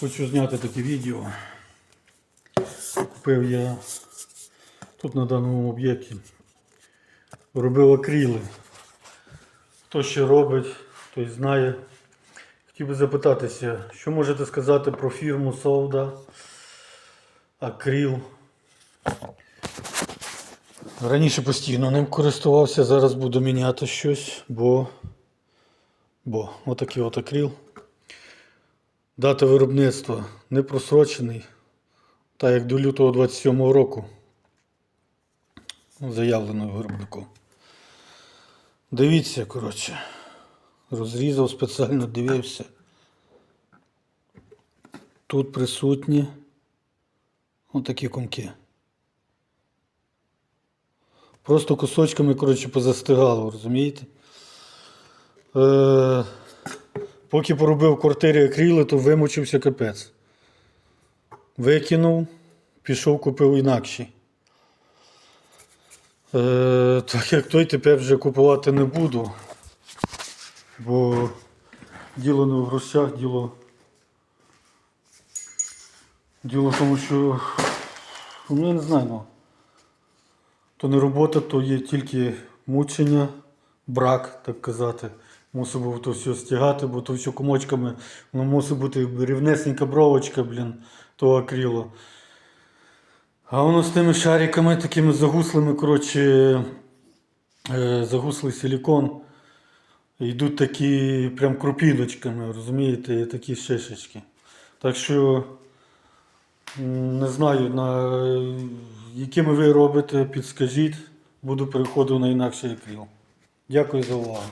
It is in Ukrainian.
Хочу зняти таке відео. Купив я тут на даному об'єкті. Робив акріли. Хто ще робить, той знає. Хотів би запитатися, що можете сказати про фірму Совда Акріл. Раніше постійно ним користувався, зараз буду міняти щось, бо, бо отакий от акріл. Дата виробництва не просрочений, так як до лютого 27 року заявлено виробником. Дивіться, коротше. Розрізав спеціально, дивився. Тут присутні отакі комки. Просто кусочками, коротше, позастигало, розумієте? Е, поки поробив в квартирі акріли, то вимучився капець. Викинув, пішов, купив інакший. Е, так як той тепер вже купувати не буду. Бо діло не в грошах, діло. Діло в тому, що ну, я не знаю, ну. То не робота, то є тільки мучення, брак, так казати. Мусив був то все стягати, бо то все комочками, воно мусить бути рівнесенька бровочка, блін, того акрилу. А воно з тими шариками, такими загуслими, коротше, е, загуслий силікон. Йдуть такі прям крупіночками, розумієте, такі шишечки. Так що не знаю, на якими ви робите, підскажіть, буду переходити на інакший акрил. Дякую за увагу.